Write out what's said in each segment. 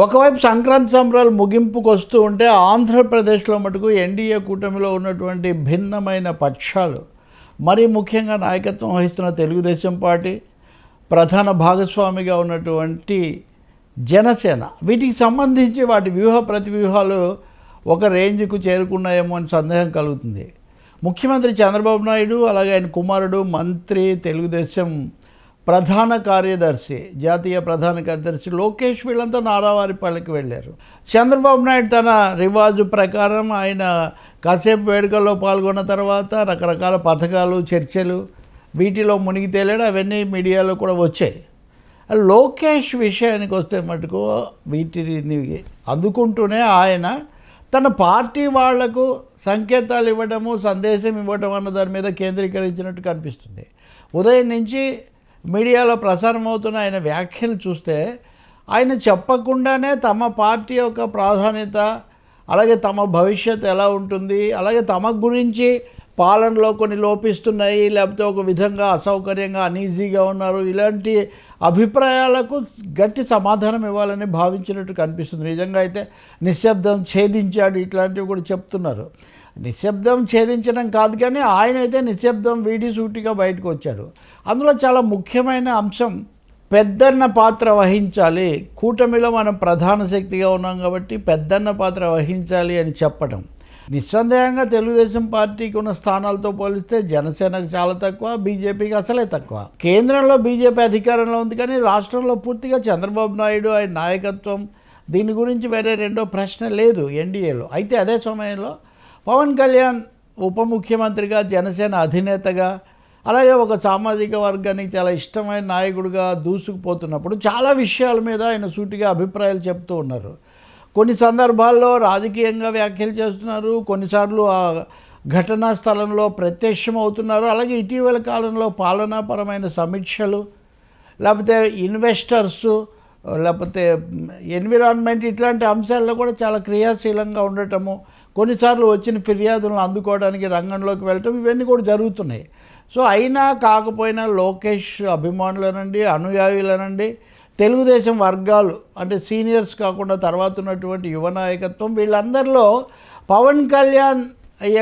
ఒకవైపు సంక్రాంతి సంబరాలు ముగింపుకు వస్తూ ఉంటే ఆంధ్రప్రదేశ్లో మటుకు ఎన్డీఏ కూటమిలో ఉన్నటువంటి భిన్నమైన పక్షాలు మరీ ముఖ్యంగా నాయకత్వం వహిస్తున్న తెలుగుదేశం పార్టీ ప్రధాన భాగస్వామిగా ఉన్నటువంటి జనసేన. వీటికి సంబంధించి వాటి వ్యూహ ప్రతివ్యూహాలు ఒక రేంజ్కు చేరుకున్నాయేమో అని సందేహం కలుగుతుంది. ముఖ్యమంత్రి చంద్రబాబు నాయుడు అలాగే ఆయన కుమారుడు మంత్రి తెలుగుదేశం ప్రధాన కార్యదర్శి జాతీయ ప్రధాన కార్యదర్శి లోకేష్ వీళ్ళంతా నారావారిపల్లికి వెళ్ళారు. చంద్రబాబు నాయుడు తన రివాజు ప్రకారం ఆయన కాసేపు వేడుకల్లో పాల్గొన్న తర్వాత రకరకాల పథకాలు చర్చలు వీటిలో మునిగి తేలాడు అవన్నీ మీడియాలో కూడా వచ్చాయి. లోకేష్ విషయానికి వస్తే మటుకు వీటిని అందుకుంటూనే ఆయన తన పార్టీ వాళ్ళకు సంకేతాలు ఇవ్వడము సందేశం ఇవ్వడం అన్న దాని మీద కేంద్రీకరించినట్టు కనిపిస్తుంది. ఉదయం నుంచి మీడియాలో ప్రసారం అవుతున్న ఆయన వ్యాఖ్యలు చూస్తే ఆయన చెప్పకుండానే తమ పార్టీ యొక్క ప్రాధాన్యత అలాగే తమ భవిష్యత్ ఎలా ఉంటుంది అలాగే తమ గురించి పాలనలో కొన్ని లోపిస్తున్నాయి లేకపోతే ఒక విధంగా అసౌకర్యంగా అనీజీగా ఉన్నారు. ఇలాంటి అభిప్రాయాలకు గట్టి సమాధానం ఇవ్వాలని భావించినట్టు కనిపిస్తుంది. నిజంగా అయితే నిశ్శబ్దం ఛేదించాడు ఇట్లాంటివి కూడా చెప్తున్నారు. నిశ్శబ్దం ఛేదించడం కాదు కానీ ఆయన అయితే నిశ్శబ్దం వీడి సూటిగా బయటకు వచ్చారు. అందులో చాలా ముఖ్యమైన అంశం పెద్దన్న పాత్ర వహించాలి. కూటమిలో మనం ప్రధాన శక్తిగా ఉన్నాం కాబట్టి పెద్దన్న పాత్ర వహించాలి అని చెప్పడం నిస్సందేహంగా తెలుగుదేశం పార్టీకి ఉన్న స్థానాలతో పోలిస్తే జనసేనకు చాలా తక్కువ బీజేపీకి అసలే తక్కువ. కేంద్రంలో బీజేపీ అధికారంలో ఉంది కానీ రాష్ట్రంలో పూర్తిగా చంద్రబాబు నాయుడు ఆయన నాయకత్వం. దీని గురించి వేరే రెండో ప్రశ్న లేదు ఎన్డీఏలో. అయితే అదే సమయంలో పవన్ కళ్యాణ్ ఉప ముఖ్యమంత్రిగా జనసేన అధినేతగా అలాగే ఒక సామాజిక వర్గానికి చాలా ఇష్టమైన నాయకుడిగా దూసుకుపోతున్నప్పుడు చాలా విషయాల మీద ఆయన సూటిగా అభిప్రాయాలు చెప్తూ ఉన్నారు. కొన్ని సందర్భాల్లో రాజకీయంగా వ్యాఖ్యలు చేస్తున్నారు. కొన్నిసార్లు ఆ ఘటనా స్థలంలో ప్రత్యక్షం అవుతున్నారు. అలాగే ఇటీవల కాలంలో పాలనాపరమైన సమీక్షలు లేకపోతే ఇన్వెస్టర్స్ లేకపోతే ఎన్విరాన్మెంట్ ఇట్లాంటి అంశాల్లో కూడా చాలా క్రియాశీలంగా ఉండటము కొన్నిసార్లు వచ్చిన ఫిర్యాదులను అందుకోవడానికి రంగంలోకి వెళ్ళటం ఇవన్నీ కూడా జరుగుతున్నాయి. సో అయినా కాకపోయినా లోకేష్ అభిమానులనండి అనుయాయులనండి తెలుగుదేశం వర్గాలు అంటే సీనియర్స్ కాకుండా తర్వాత ఉన్నటువంటి యువ నాయకత్వం వీళ్ళందరిలో పవన్ కళ్యాణ్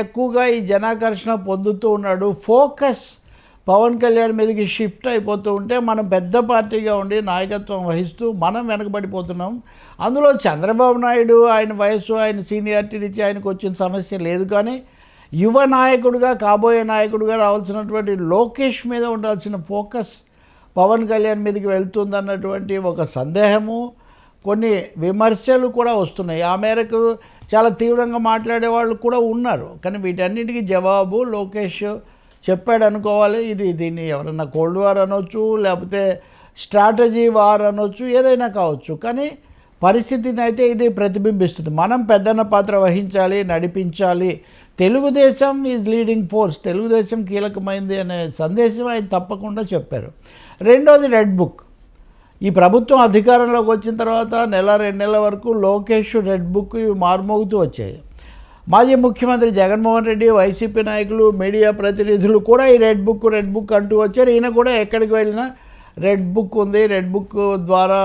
ఎక్కువగా ఈ జనాకర్షణ పొందుతూ ఉన్నాడు. ఫోకస్ పవన్ కళ్యాణ్ మీదకి షిఫ్ట్ అయిపోతూ ఉంటే మనం పెద్ద పార్టీగా ఉండి నాయకత్వం వహిస్తూ మనం వెనకబడిపోతున్నాం. అందులో చంద్రబాబు నాయుడు ఆయన వయసు ఆయన సీనియారిటీ నుంచి ఆయనకు వచ్చిన సమస్య లేదు కానీ యువ నాయకుడిగా కాబోయే నాయకుడిగా రావాల్సినటువంటి లోకేష్ మీద ఉండాల్సిన ఫోకస్ పవన్ కళ్యాణ్ మీదకి వెళ్తుందన్నటువంటి ఒక సందేహము. కొన్ని విమర్శలు కూడా వస్తున్నాయి. ఆ మేరకు చాలా తీవ్రంగా మాట్లాడే వాళ్ళు కూడా ఉన్నారు. కానీ వీటన్నిటికీ జవాబు లోకేష్ చెప్పాడు అనుకోవాలి ఇది దీన్ని ఎవరన్నా కోల్డ్ వార్ అనొచ్చు లేకపోతే స్ట్రాటజీ వార్ అనొచ్చు ఏదైనా కావచ్చు. కానీ పరిస్థితిని అయితే ఇది ప్రతిబింబిస్తుంది. మనం పెద్దన్న పాత్ర వహించాలి నడిపించాలి. Telugu Desam is leading force Telugu Desam కీలకమైంది అనే సందేశం ఆయన తప్పకుండా చెప్పారు. రెండోది రెడ్ బుక్ ఈ ప్రభుత్వం అధికారంలోకి వచ్చిన తర్వాత నెల రెండు నెలల వరకు లోకేష్ రెడ్ బుక్ ఇవి మారుమోగుతూ వచ్చాయి. మాజీ ముఖ్యమంత్రి జగన్మోహన్ రెడ్డి వైసీపీ నాయకులు మీడియా ప్రతినిధులు కూడా ఈ రెడ్ బుక్ రెడ్ బుక్ అంటూ వచ్చారు. ఈయన కూడా ఎక్కడికి వెళ్ళినా రెడ్ బుక్ ఉంది. రెడ్ బుక్ ద్వారా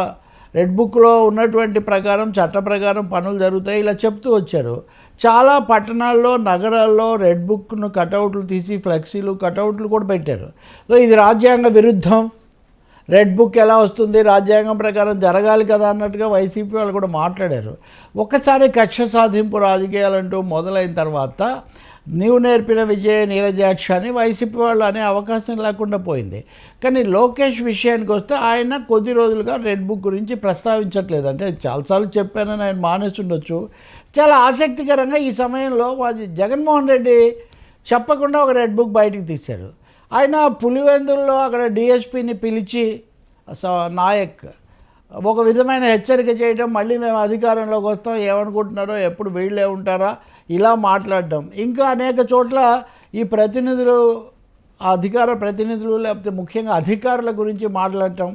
రెడ్ బుక్లో ఉన్నటువంటి ప్రకారం చట్ట ప్రకారం పనులు జరుగుతాయి. ఇలా చెప్తూ వచ్చారు. చాలా పట్టణాల్లో నగరాల్లో రెడ్ బుక్ను కటౌట్లు తీసి ఫ్లెక్సీలు కటౌట్లు కూడా పెట్టారు. సో ఇది రాజ్యాంగ విరుద్ధం. రెడ్ బుక్ ఎలా వస్తుంది? రాజ్యాంగం ప్రకారం జరగాలి కదా అన్నట్టుగా వైసీపీ వాళ్ళు కూడా మాట్లాడారు. ఒక్కసారి కక్ష సాధింపు రాజకీయాలంటూ మొదలైన తర్వాత నీవు నేర్పిన విజయ నీరజాక్ష అని వైసీపీ వాళ్ళు అనే అవకాశం లేకుండా పోయింది. కానీ లోకేష్ విషయానికి వస్తే ఆయన కొద్ది రోజులుగా రెడ్ బుక్ గురించి ప్రస్తావించట్లేదు. అంటే చాలాసార్లు చెప్పానని ఆయన మానేసి ఉండొచ్చు చాలా ఆసక్తికరంగా ఈ సమయంలో వాది జగన్మోహన్ రెడ్డి చెప్పకుండా ఒక రెడ్ బుక్ బయటికి తీశారు. ఆయన పులివెందుల్లో అక్కడ డిఎస్పిని పిలిచి స- నాయక్ ఒక విధమైన హెచ్చరిక చేయడం మళ్ళీ మేము అధికారంలోకి వస్తాం ఏమనుకుంటున్నారో ఎప్పుడు వీళ్ళే ఉంటారా ఇలా మాట్లాడడం. ఇంకా అనేక చోట్ల ఈ ప్రతినిధులు అధికార ప్రతినిధులు లేకపోతే ముఖ్యంగా అధికారుల గురించి మాట్లాడటం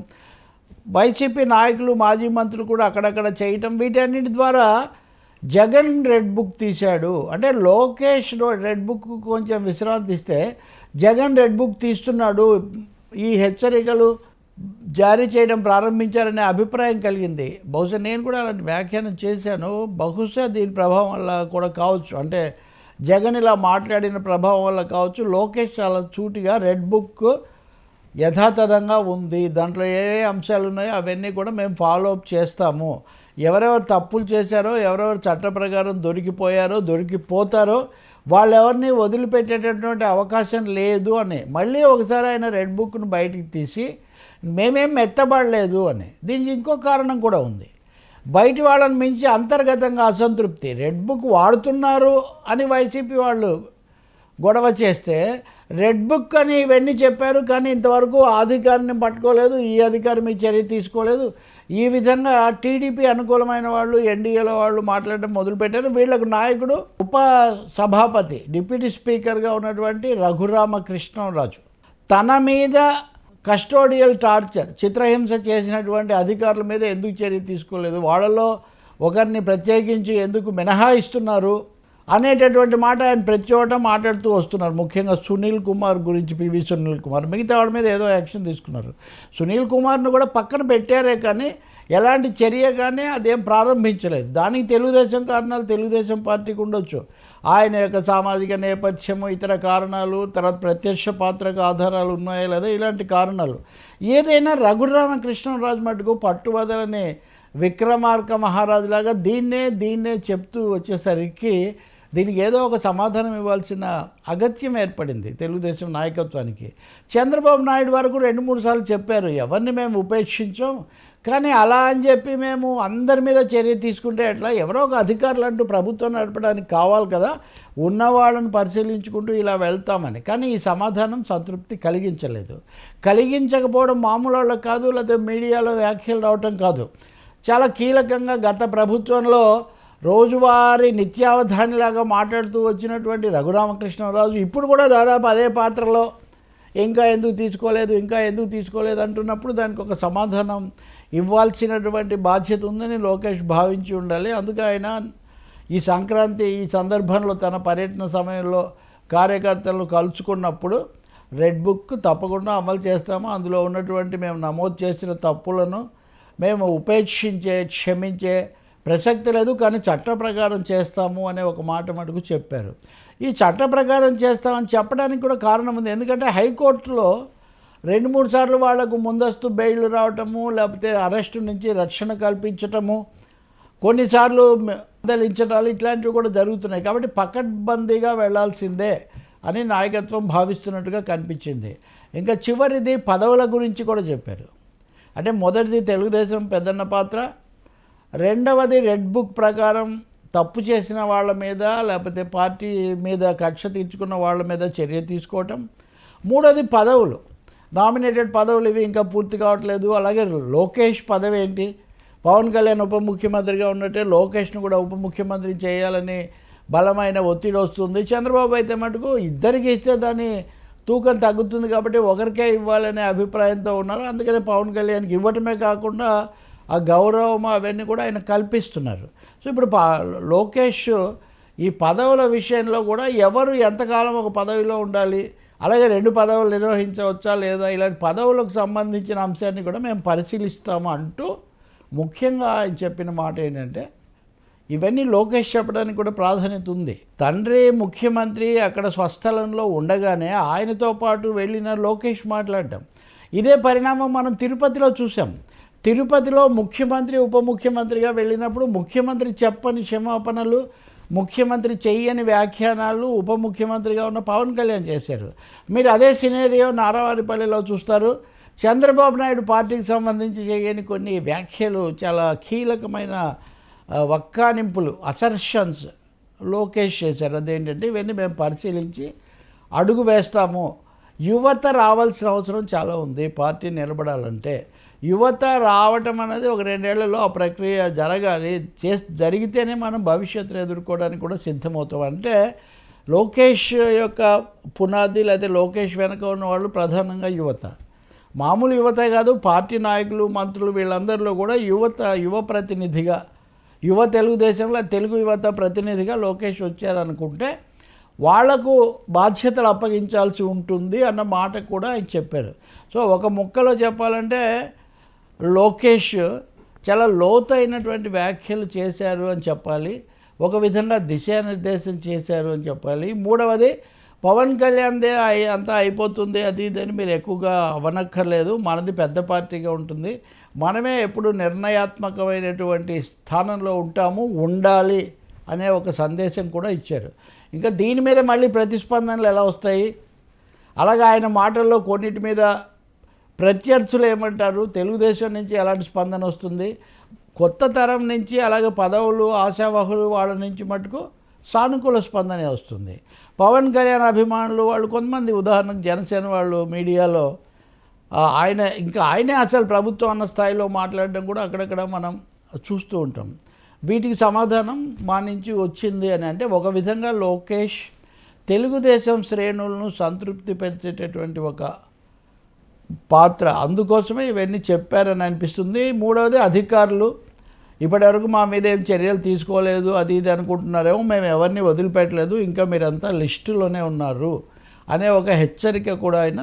వైసీపీ నాయకులు మాజీ మంత్రులు కూడా అక్కడక్కడ చేయటం వీటన్నిటి ద్వారా జగన్ రెడ్ బుక్ తీశాడు. అంటే లోకేష్ రెడ్ బుక్ కొంచెం విశ్రాంతి ఇస్తే జగన్ రెడ్ బుక్ తీస్తున్నాడు. ఈ హెచ్చరికలు జారీ చేయడం ప్రారంభించారనే అభిప్రాయం కలిగింది. బహుశా నేను కూడా అలాంటి వ్యాఖ్యానం చేశాను. బహుశా దీని ప్రభావం వల్ల కూడా కావచ్చు. అంటే జగన్ ఇలా మాట్లాడిన ప్రభావం వల్ల కావచ్చు. లోకేష్ చాలా చూటిగా రెడ్ బుక్ యథాతథంగా ఉంది. దాంట్లో ఏ ఏ అంశాలు ఉన్నాయో అవన్నీ కూడా మేము ఫాలో అప్ చేస్తాము. ఎవరెవరు తప్పులు చేశారో ఎవరెవరు చట్ట ప్రకారం దొరికిపోయారో దొరికిపోతారో వాళ్ళెవరిని వదిలిపెట్టేటటువంటి అవకాశం లేదు అని. మళ్ళీ ఒకసారి ఆయన రెడ్ బుక్ను బయటికి తీసి మేమేం మెత్తబడలేదు అని. దీనికి ఇంకో కారణం కూడా ఉంది. బయటి వాళ్ళని మించి అంతర్గతంగా అసంతృప్తి. రెడ్ బుక్ వాడుతున్నారు అని వైసీపీ వాళ్ళు గొడవ చేస్తే రెడ్ బుక్ అని ఇవన్నీ చెప్పారు కానీ ఇంతవరకు ఆ అధికారిని పట్టుకోలేదు ఈ అధికారి మీ చర్య తీసుకోలేదు. ఈ విధంగా టీడీపీ అనుకూలమైన వాళ్ళు ఎన్డీఏలో వాళ్ళు మాట్లాడడం మొదలుపెట్టారు. వీళ్ళకు నాయకుడు ఉప సభాపతి డిప్యూటీ స్పీకర్గా ఉన్నటువంటి రఘురామకృష్ణరాజు. తన మీద కస్టోడియల్ టార్చర్ చిత్రహింస చేసినటువంటి అధికారుల మీద ఎందుకు చర్య తీసుకోలేదు? వాళ్ళలో ఒకరిని ప్రత్యేకించి ఎందుకు మినహాయిస్తున్నారు? అనేటటువంటి మాట ఆయన ప్రతి చోట మాట్లాడుతూ వస్తున్నారు. ముఖ్యంగా సునీల్ కుమార్ గురించి పివి సునీల్ కుమార్. మిగతా వాడి మీద ఏదో యాక్షన్ తీసుకున్నారు. సునీల్ కుమార్ను కూడా పక్కన పెట్టారే కానీ ఎలాంటి చర్య కానీ అదేం ప్రారంభించలేదు. దానికి తెలుగుదేశం కారణాలు తెలుగుదేశం పార్టీకి ఉండొచ్చు. ఆయన యొక్క సామాజిక నేపథ్యము ఇతర కారణాలు తర్వాత ప్రత్యక్ష పాత్రకు ఆధారాలు ఉన్నాయా లేదా ఇలాంటి కారణాలు. ఏదైనా రఘురామకృష్ణరాజు మటుకు పట్టువదలని విక్రమార్క మహారాజులాగా దీన్నే దీన్నే చెప్తూ వచ్చేసరికి దీనికి ఏదో ఒక సమాధానం ఇవ్వాల్సిన అగత్యం ఏర్పడింది తెలుగుదేశం నాయకత్వానికి. చంద్రబాబు నాయుడు వరకు రెండు మూడు సార్లు చెప్పారు ఎవరిని మేము ఉపేక్షించాం? కానీ అలా అని చెప్పి మేము అందరి మీద చర్య తీసుకుంటే ఎట్లా? ఎవరో ఒక అధికారులు అంటూ ప్రభుత్వం నడపడానికి కావాలి కదా ఉన్న వాళ్ళని పరిశీలించుకుంటూ ఇలా వెళ్తామని. కానీ ఈ సమాధానం సంతృప్తి కలిగించలేదు. కలిగించకపోవడం మామూలు వాళ్ళకి కాదు లేకపోతే మీడియాలో వ్యాఖ్యలు రావటం కాదు. చాలా కీలకంగా గత ప్రభుత్వంలో రోజువారీ నిత్యావధానిలాగా మాట్లాడుతూ వచ్చినటువంటి రఘురామకృష్ణరాజు ఇప్పుడు కూడా దాదాపు అదే పాత్రలో ఇంకా ఎందుకు తీసుకోలేదు ఇంకా ఎందుకు తీసుకోలేదు అంటున్నప్పుడు దానికి ఒక సమాధానం ఇవ్వాల్సినటువంటి బాధ్యత ఉందని లోకేష్ భావించి ఉండాలి. అందుకే ఆయన ఈ సంక్రాంతి ఈ సందర్భంలో తన పర్యటన సమయంలో కార్యకర్తలను కలుసుకున్నప్పుడు రెడ్ బుక్ తప్పకుండా అమలు చేస్తాము. అందులో ఉన్నటువంటి మేము నమోదు చేసిన తప్పులను మేము ఉపేక్షించే క్షమించే ప్రసక్తి లేదు కానీ చట్ట ప్రకారం చేస్తాము అనే ఒక మాట మటుకు చెప్పారు. ఈ చట్ట ప్రకారం చేస్తామని చెప్పడానికి కూడా కారణం ఉంది. ఎందుకంటే హైకోర్టులో రెండు మూడు సార్లు వాళ్ళకు ముందస్తు బెయిల్ రావటము లేకపోతే అరెస్టు నుంచి రక్షణ కల్పించటము కొన్నిసార్లు మందలించడాలు ఇట్లాంటివి కూడా జరుగుతున్నాయి. కాబట్టి పకడ్బందీగా వెళ్ళాల్సిందే అని నాయకత్వం భావిస్తున్నట్టుగా కనిపించింది. ఇంకా చివరిది పదవుల గురించి కూడా చెప్పారు. అంటే మొదటిది తెలుగుదేశం పెద్దన్న పాత్ర రెండవది రెడ్ బుక్ ప్రకారం తప్పు చేసిన వాళ్ళ మీద లేకపోతే పార్టీ మీద కక్ష తీర్చుకున్న వాళ్ళ మీద చర్య తీసుకోవటం. మూడోది పదవులు. నామినేటెడ్ పదవులు ఇవి ఇంకా పూర్తి కావట్లేదు. అలాగే లోకేష్ పదవి ఏంటి? పవన్ కళ్యాణ్ ఉప ముఖ్యమంత్రిగా ఉన్నట్టే లోకేష్ను కూడా ఉప ముఖ్యమంత్రి చేయాలని బలమైన ఒత్తిడి వస్తుంది. చంద్రబాబు అయితే మటుకు ఇద్దరికి ఇస్తే దాని తూకం తగ్గుతుంది కాబట్టి ఒకరికే ఇవ్వాలనే అభిప్రాయంతో ఉన్నారు. అందుకనే పవన్ కళ్యాణ్కి ఇవ్వటమే కాకుండా ఆ గౌరవం అవన్నీ కూడా ఆయన కల్పిస్తున్నారు. సో ఇప్పుడు లోకేష్ ఈ పదవుల విషయంలో కూడా ఎవరు ఎంతకాలం ఒక పదవిలో ఉండాలి అలాగే రెండు పదవులు నిర్వహించవచ్చా లేదా ఇలాంటి పదవులకు సంబంధించిన అంశాన్ని కూడా మేము పరిశీలిస్తాము అంటూ ముఖ్యంగా ఆయన చెప్పిన మాట ఏంటంటే ఇవన్నీ లోకేష్ చెప్పడానికి కూడా ప్రాధాన్యత ఉంది. తండ్రి ముఖ్యమంత్రి అక్కడ స్వస్థలంలో ఉండగానే ఆయనతో పాటు వెళ్ళిన లోకేష్ మాట్లాడటం. ఇదే పరిణామం మనం తిరుపతిలో చూసాం. తిరుపతిలో ముఖ్యమంత్రి ఉప ముఖ్యమంత్రిగా వెళ్ళినప్పుడు ముఖ్యమంత్రి చెప్పని క్షమాపణలు ముఖ్యమంత్రి చెయ్యని వ్యాఖ్యానాలు ఉప ముఖ్యమంత్రిగా ఉన్న పవన్ కళ్యాణ్ చేశారు. మీరు అదే సినేరియో నారావారిపల్లిలో చూస్తారు. చంద్రబాబు నాయుడు పార్టీకి సంబంధించి చేయని కొన్ని వ్యాఖ్యలు చాలా కీలకమైన వక్కానింపులు అసర్షన్స్ లోకేష్ చేశారు. అదేంటంటే ఇవన్నీ మేము పరిశీలించి అడుగు వేస్తాము. యువత రావాల్సిన అవసరం చాలా ఉంది. పార్టీ నిలబడాలంటే యువత రావటం అనేది ఒక రెండేళ్ళలో ఆ ప్రక్రియ జరగాలి. చే జరిగితేనే మనం భవిష్యత్తును ఎదుర్కోవడానికి కూడా సిద్ధమవుతాం. అంటే లోకేష్ యొక్క పునాది లేకపోతే లోకేష్ వెనక ఉన్న వాళ్ళు ప్రధానంగా యువత. మామూలు యువతే కాదు పార్టీ నాయకులు మంత్రులు వీళ్ళందరిలో కూడా యువత యువ ప్రతినిధిగా యువ తెలుగుదేశంలో తెలుగు యువత ప్రతినిధిగా లోకేష్ వచ్చారనుకుంటే వాళ్ళకు బాధ్యతలు అప్పగించాల్సి ఉంటుంది అన్న మాట కూడా ఆయన చెప్పారు. సో ఒక ముక్కలో చెప్పాలంటే లోకేష్ చాలా లోతైనటువంటి వ్యాఖ్యలు చేశారు అని చెప్పాలి. ఒక విధంగా దిశానిర్దేశం చేశారు అని చెప్పాలి. మూడవది పవన్ కళ్యాణ్దే అంతా అయిపోతుంది అది ఇది అని మీరు ఎక్కువగా అవనక్కర్లేదు. మనది పెద్ద పార్టీగా ఉంటుంది. మనమే ఎప్పుడు నిర్ణయాత్మకమైనటువంటి స్థానంలో ఉంటాము ఉండాలి అనే ఒక సందేశం కూడా ఇచ్చారు. ఇంకా దీని మీద మళ్ళీ ప్రతిస్పందనలు ఎలా వస్తాయి? అలాగే ఆయన మాటల్లో కొన్నిటి మీద ప్రత్యర్థులు ఏమంటారు? తెలుగుదేశం నుంచి ఎలాంటి స్పందన వస్తుంది? కొత్త తరం నుంచి అలాగే పదవులు ఆశావహులు వాళ్ళ నుంచి మటుకు సానుకూల స్పందనే వస్తుంది. పవన్ కళ్యాణ్ అభిమానులు వాళ్ళు కొంతమంది ఉదాహరణకు జనసేన వాళ్ళు మీడియాలో ఆయన ఇంకా ఆయనే అసలు ప్రభుత్వం అన్న స్థాయిలో మాట్లాడడం కూడా అక్కడక్కడ మనం చూస్తూ ఉంటాం. వీటికి సమాధానం మా నుంచి వచ్చింది అని అంటే ఒక విధంగా లోకేష్ తెలుగుదేశం శ్రేణులను సంతృప్తి పరిచేటటువంటి ఒక పాత్ర అందుకోసమే ఇవన్నీ చెప్పారని అనిపిస్తుంది. మూడవది అధికారులు ఇప్పటివరకు మా మీద ఏం చర్యలు తీసుకోలేదు అది ఇది అనుకుంటున్నారేమో మేము ఎవరిని వదిలిపెట్టలేదు ఇంకా మీరంతా లిస్టులోనే ఉన్నారు అనే ఒక హెచ్చరిక కూడా ఆయన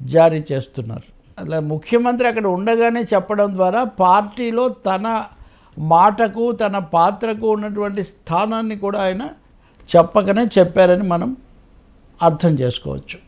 జారీ చేస్తున్నారు. అలా ముఖ్యమంత్రి అక్కడ ఉండగానే చెప్పడం ద్వారా పార్టీలో తన మాటకు తన పాత్రకు ఉన్నటువంటి స్థానాన్ని కూడా ఆయన చెప్పకనే చెప్పారని మనం అర్థం చేసుకోవచ్చు.